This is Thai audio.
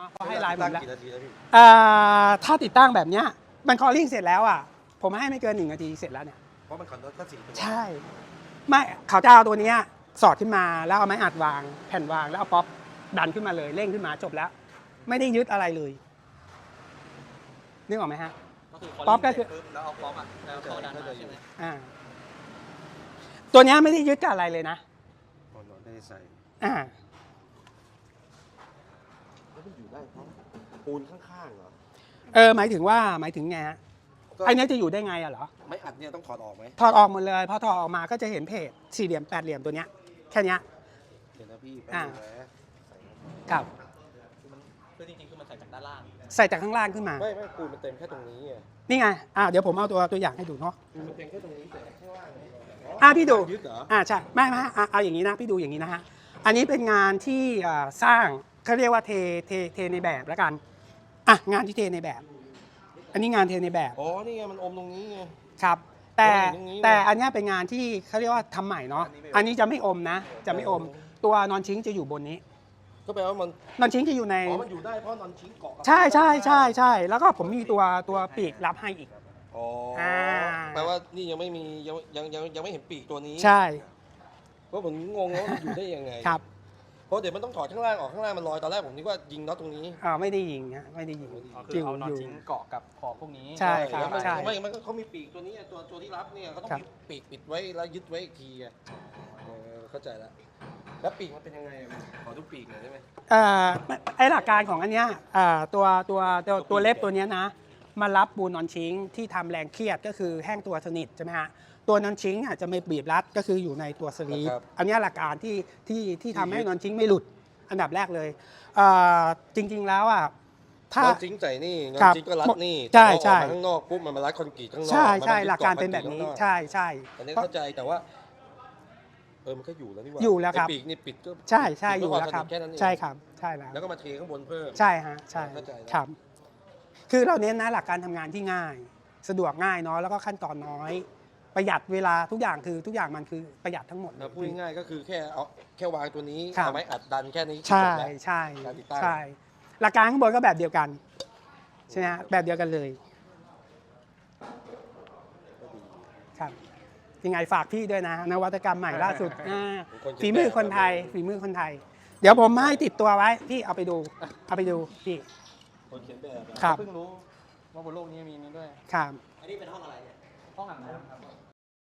นาะเขาให้ไลน์ผมตั้งแล้วกี่นาทีแล้วพี่อ่าถ้าติดตั้งแบบเนี้ยมันคอลลิ่งเสร็จแล้วอะ ผมให้ไม่เกินหนึ่งนาทีเสร็จแล้วเนี่ย เพราะมันคอนโทรลแค่สี่ตัวใช่ ไม่เขาจะเอาตัวเนี้ยสอดขึ้นมาแล้วเอาไม้อัดวาง แผ่นวางแล้วเอาป๊อปดันขึ้นมาเลยเร่งขึ้นมาจบแล้ว ไม่ได้ยึดอะไรเลยนึกออกไหมฮะ ก็คือป๊อปก็คือ ปุ๊บแล้วเอาป๊อปอะแล้วเขาดันมาใช่ไหมอ่าตัวเนี้ยไม่ได้ยึดกับอะไรเลยนะ คอนโทรลไม่ได้ใส่อ่า แล้วมันอยู่ได้เพราะปูนข้างๆเหรอ เออหมายถึงว่าหมายถึงไงฮะก็ไอ้เนี้ยจะอยู่ได้ไงอะเหรอ ไม้อัดเนี่ยต้องถอดออกไหมถอดออกหมดเลยพอถอดออกมาก็จะเห็นเพจสี่เหลี่ยมแปดเหลี่ยมตัวเนี้ยแค่เนี้ยเห็นนะพี่แป๊บอ่า นึงนะใส่นะครับคือมันคือจริงๆ คือมันใส่จากด้านล่าง ใส่จากข้างล่างขึ้นมาไม่ไม่ปูนมันเต็มแค่ตรงนี้ไงนี่ไงอ่าเดี๋ยวผมเอาตัวตัวอย่างให้ดูเนาะ ปูนมันเต็มแค่ตรงนี้แต่แค่ว่าไงอะพี่ดู ยึดเหรออ่าใช่ไม่ไม่อะเอาอย่างนี้นะพี่ดูอย่างนี้นะฮะอันนี้เป็นงานที่อ่าสร้าง เขาเรียกว่าเทเทเทในแบบแล้วกันอะงานที่เทในแบบ อันนี้งานเทในแบบอ๋อนี่ไงมันอมตรงนี้ไง ครับ แต่ตรงนี้แต่อันเนี้ยเป็นงานที่เขาเรียกว่าทำใหม่เนาะอันนี้จะไม่อมนะ จะไม่อม ตัวนอนชิงจะอยู่บนนี้ ก็แปลว่ามันนอนชิงจะอยู่ใน อ๋อมันอยู่ได้เพราะนอนชิ้นเกาะกับใช่ใช่ใช่ใช่แล้วก็ผมมีตัวตัวปีกรับให้อีก อ๋ออ่าแปลว่านี่ยังไม่มียังยังยังยังไม่เห็นปีกตัวนี้ใช่เพราะผมงงว่ามันอยู่ได้ยังไงครับ เพราะเดี๋ยวมันต้องถอดข้างล่างออกข้างล่างมันลอยตอนแรกผมนึกว่ายิงน็อตตรงนี้ อ่าไม่ได้ยิงฮะไม่ได้ยิงอ๋อคือเอานอนทิ้งเกาะกับขอบพวกนี้ใช่ครับแล้วมันใช่ไม่มันก็เขามีปีกตัวนี้ตัวตัวที่รับเนี่ยเขาต้องครับมีปีกปิดไว้แล้วยึดไว้อีกทีอะเออเข้าใจแล้วแล้วปีกมันเป็นยังไงอะขอดูปีกหน่อยได้ไหม เอ่อไอหลักการของอันเนี้ยอ่าตัวตัวตัวตัวเล็บตัวเนี้ยนะ มารับปูนนอนชิงที่ทำแรงเครียดก็คือแห้งตัวสนิทใช่ไหมฮะตัวนอนชิงอะจะไม่บีบรัดก็คืออยู่ในตัวสลีปอันเนี้ยหลักการที่ที่ที่ทำให้นอนชิงไม่หลุดอันดับแรกเลยเอ่อจริง ๆแล้วอะถ้านอนจิ้งใส่นี่นอครันบจิ้งก็รัดนี่ใช่แต่พอใช่ออกมาข้างนอกปุ๊บมันมารัดคอนกรีตข้างนอกใช่มันใช่มยึดหลักการเป็นแบบนี้กาะคอใช่ใช่อันนี้เข้าใจแต่ว่าเออมันก็อยู่แล้วนี่หว่าอยู่แล้วครับไปีกนี่ปิดก็ใช่ใช่ปิดอยู่เพื่แล้วครับวามสนิทแค่นั้นเองใช่ครับใช่แล้วแล้วก็มาเทข้างบนเพิ่มใช่ฮะใช่เข้าใจแล้วครับ คือเราเน้นนะหลักการทำงานที่ง่าย สะดวกง่ายเนาะแล้วก็ขั้นตอนน้อย ประหยัดเวลาทุกอย่างคือทุกอย่างมันคือประหยัดทั้งหมดนะพูดง่ายๆก็คือแค่เอาแค่วางตัวนี้ครับ เอาไม้อัดดันแค่นี้ใช่จบแล้ว ใช่การติดตั้ง ใช่ หลักการข้างบนก็แบบเดียวกันใช่ไหมฮะแบบเดียวกันเลยครับยังไงฝากพี่ด้วยนะ นวัตกรรมใหม่ล่าสุดอ่าฝีมือคนไทย ฝีมือคนไทย เดี๋ยวผมให้ติดตัวไว้ พี่เอาไปดู เอาไปดูพี่ คนเขียนแบบอะครับ เพิ่งรู้ว่าบนโลกนี้มีนี้ด้วย ครับ อันนี้เป็นห้องอะไรเนี่ย ห้องอาบน้ำครับ